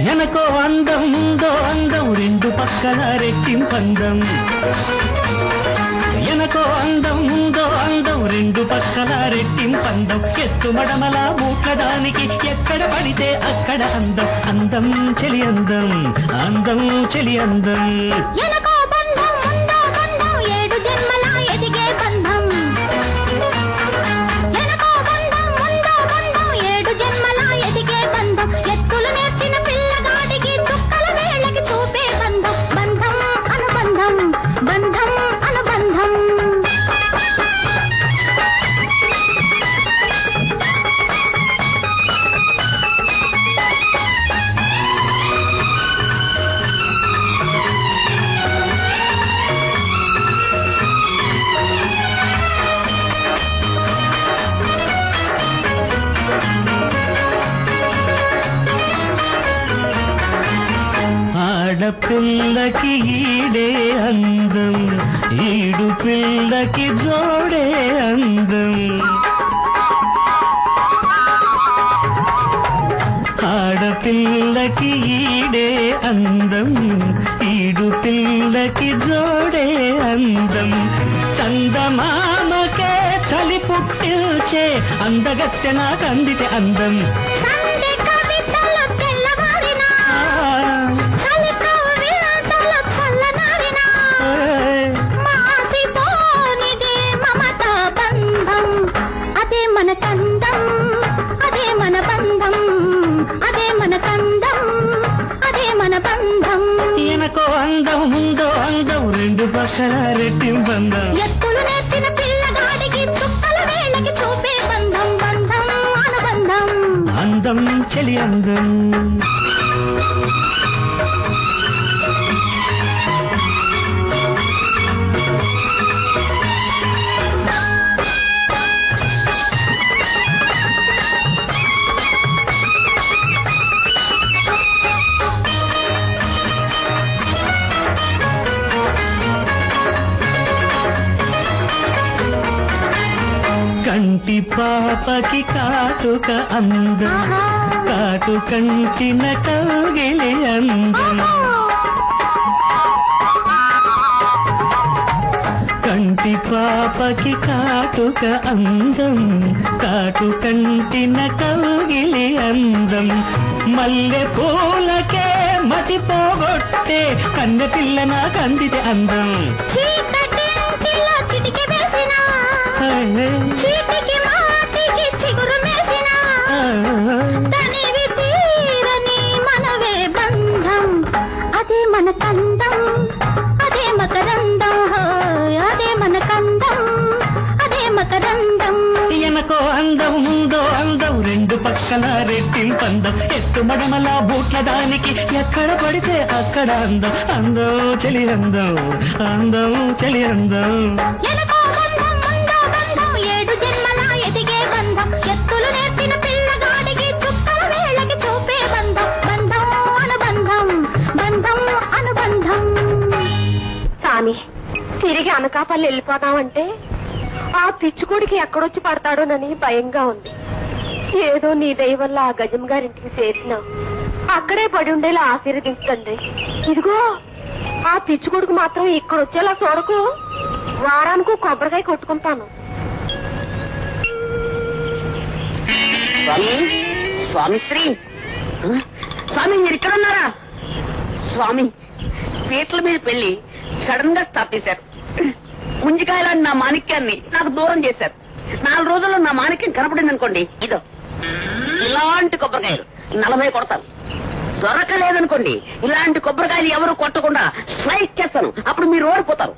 ఎనకో అందం ముందో అందం రెండు పక్కల రెట్టింపందం. ఎనకో అందం ముందో అందం రెండు పక్కల రెట్టింపందం. ఎత్తు మడమల మూట్ల ఎక్కడ పడితే అక్కడ అందం. అందం చెలి అందం అందం చెలి అందం. పిల్లకి ఈడే అందం ఈడు పిల్లకి జోడే అందం. ఆడపిల్లకి ఈడే అందం ఈడు పిల్లకి జోడే అందం. చందమామకే చలి పుట్టిల్చే అందగత్తె నాకు అందితే అందం. రెండు పక్కల రెట్టింబందం ఎత్తులు నేర్చిన పిల్లగాడికి చుక్కల వేళకి చూపే బంధం బంధం అనుబంధం. అందం చెలి అందం. కంటి పాపకి కాటుక అందం. కాటు కంటిన కౌగిలి అందం. కంటి పాపకి కాటుక అందం. కాటు కంటిన కౌగిలి అందం. మల్లె పూలకే మతి పోగొట్టే కన్నె పిల్ల నాకు అందితే అందం పక్కల రెట్టింపందం ఎత్తు మడమల బూట్ల దానికి ఎక్కడ పడితే అక్కడ అందం. అందం చెలి అందం అందం చెలి అందం. ఎనకో బంధం ముందో బంధం ఏడు జన్మల ఎదిగే బంధం. ఎత్తులు నేర్చిన పిల్లగాడికి చుక్కల వేళకి చూపే బంధం. బంధం అనుబంధం బంధం అనుబంధం. సామి తిరిగి అనకాపల్లి వెళ్ళిపోదామంటే ఆ పిచ్చుకోడికి ఎక్కడొచ్చి పడతాడోనని భయంగా ఉంది. ఏదో నీ దయ వల్ల ఆ గజం గారింటికి చేరినావు అక్కడే పడి ఉండేలా ఆశీర్వదించండి. ఇదిగో ఆ పిచ్చుకొడుకు మాత్రం ఇక్కడ వచ్చేలా చూడకు. వారానికి కొబ్బరికాయ కొట్టుకుంటాను. స్వామి స్వామి శ్రీ. స్వామి మీరు ఇక్కడ ఉన్నారా? స్వామి పీటల మీద పెళ్ళి సడన్గా స్టాప్ చేశారు. ముంజికాయలాంటి నా మాణిక్యాన్ని నాకు దూరం చేశారు. నాలుగు రోజుల్లో నా మాణిక్యం కనపడింది అనుకోండి ఇదో. ఇలాంటి కొబ్బరికాయలు నలభై కొడతాను. దొరకలేదనుకోండి ఇలాంటి కొబ్బరికాయలు ఎవరు కొట్టకుండా స్ట్రైక్ చేస్తాను. అప్పుడు మీరు ఓడిపోతారు.